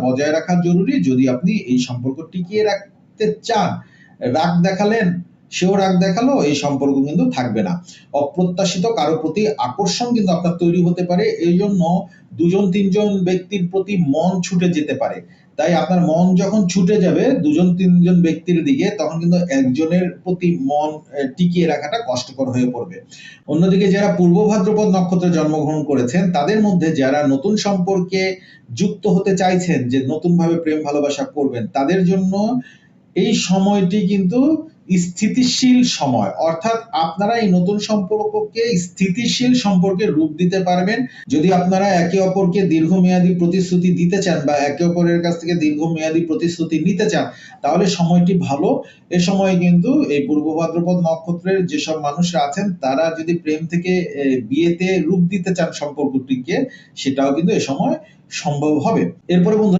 বজায় রাখা জরুরি। যদি আপনি এই সম্পর্ক টিকিয়ে রাখতে চান, রাগ দেখালেন, সেও রাগ দেখাল, এই সম্পর্ক কিন্তু থাকবে না। অপ্রত্যাশিত কারও প্রতি আকর্ষণ কিন্তু আপনার তৈরি হতে পারে। এই জন্য দুজন, তিনজন ব্যক্তির প্রতি মন ছুটে যেতে পারে। তাই আপনার মন যখন ছুটে যাবে, দুজন, তিনজন ব্যক্তির দিকে, তখন কিন্তু একজনের প্রতি মন টিকিয়ে রাখাটা কষ্টকর হয়ে পড়বে। অন্যদিকে যারা পূর্ব ভাদ্রপদ নক্ষত্রে জন্মগ্রহণ করেছেন, তাদের মধ্যে যারা নতুন সম্পর্কে যুক্ত হতে চাইছেন, যে নতুন ভাবে প্রেম ভালোবাসা করবেন, তাদের জন্য এই সময়টি কিন্তু স্থিতিশীল সময়। অর্থাৎ আপনারা এই নতুন সম্পর্ককে স্থিতিশীল সম্পর্কে রূপ দিতে পারবেন। যদি আপনারা একে অপরকে দীর্ঘমেয়াদী প্রতিশ্রুতি দিতে চান বা একে অপরের কাছ থেকে দীর্ঘমেয়াদী প্রতিশ্রুতি নিতে চান, তাহলে সময়টি ভালো। এ সময় কিন্তু এই পূর্ব ভাদ্রপদ নক্ষত্রের যেসব মানুষরা আছেন, তারা যদি প্রেম থেকে বিয়েতে রূপ দিতে চান সম্পর্কটিকে, সেটাও কিন্তু এ সময় সম্ভব হবে। এরপরে বন্ধু